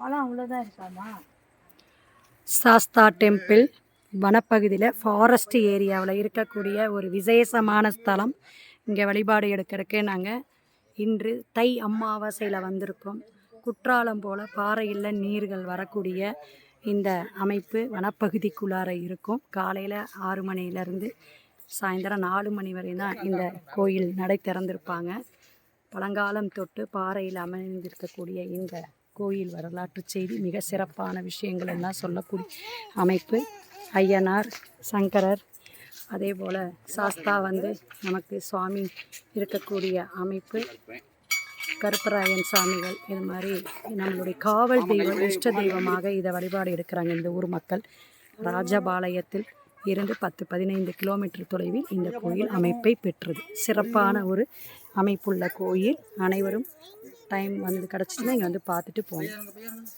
பழம் அவ்வளோதான் இருக்காமா? சாஸ்தா டெம்பிள் வனப்பகுதியில் ஃபாரஸ்ட் ஏரியாவில் இருக்கக்கூடிய ஒரு விசேஷமான ஸ்தலம். இங்கே வழிபாடு எடுக்கிறதுக்கு நாங்கள் இன்று தை அமாவாசையில் வந்திருக்கோம். குற்றாலம் போல் பாறையில் நீர்கள் வரக்கூடிய இந்த அமைப்பு வனப்பகுதிக்குள்ளார இருக்கும். காலையில் ஆறு மணிலேருந்து சாயந்தரம் நாலு மணி வரை தான் இந்த கோயில் நடை திறந்திருப்பாங்க. பழங்காலம் தொட்டு பாறையில் அமைந்திருக்கக்கூடிய இந்த கோயில் வரலாற்று செய்தி மிக சிறப்பான விஷயங்கள் எல்லாம் சொல்லக்கூடிய அமைப்பு. ஐயனார் சங்கரர் அதே போல் சாஸ்தா வந்து நமக்கு சுவாமி இருக்கக்கூடிய அமைப்பு. கருப்பராயன் சாமிகள் இது மாதிரி நம்மளுடைய காவல் தெய்வம் இஷ்ட தெய்வமாக இதை வழிபாடு எடுக்கிறாங்க இந்த ஊர் மக்கள். ராஜபாளையத்தில் இருந்து பத்து பதினைந்து கிலோமீட்டர் தொலைவில் இந்த கோயில் அமைப்பை பெற்றது. சிறப்பான ஒரு அமைப்புள்ள கோயில். அனைவரும் டைம் வந்து கிடச்சிச்சுன்னா இங்கே வந்து பார்த்துட்டு போகணும்